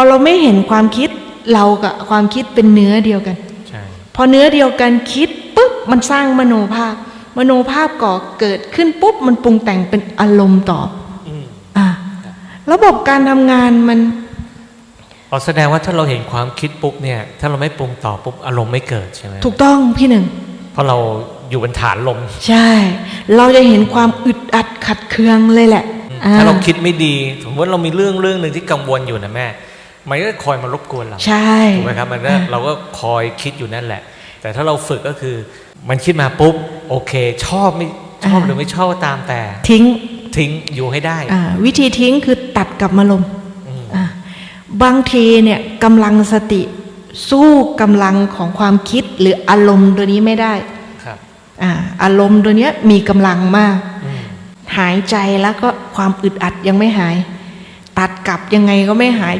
อเราไม่เห็นความคิดเรากับความคิดเป็นเนื้อเดียวกันใช่พอเนื้อเดียวกันคิดปุ๊บมันสร้างมโนภาพ มโนภาพก่อเกิดขึ้นปุ๊บมันปรุงแต่งเป็นอารมณ์ต่ออืมอะระบบการทำงานมันอ๋อแสดงว่าถ้าเราเห็นความคิดปุ๊บเนี่ย ถ้าเราไม่ปรุงต่อปุ๊บอารมณ์ไม่เกิดใช่ไหมถูกต้องพี่หนึ่งเพราะเราอยู่บนฐานลม ใช่ เราจะเห็นความอึดอัดขัดเคืองเลยแหละอ่ถ้าเราคิดไม่ดี สมมติเรามีเรื่องเรื่องหนึ่งที่กังวลอยู่นะแม่ มันก็คอยมารบกวนเราใช่ถูกไหมครับมันก็อะเราก็คอยคิดอยู่นั่นแหละ แต่ถ้าเราฝึกก็คือ มันคิดมาปุ๊บโอเค ชอบไม่ชอบหรือไม่ชอบก็ตามแต่ ทิ้งทิ้งอยู่ให้ได้อ่าวิธีทิ้งคือตัดกับมาลมอืมอ่าบางทีเนี่ยกำลังสติสู้กำลังของความคิดหรืออารมณ์ตัวนี้ไม่ได้ครับอ่าอารมณ์ตัวเนี้ยมีกำลังมากอืมหายใจแล้วก็ความอึดอัดยังไม่หาย ตัดกลับยังไงก็ไม่หาย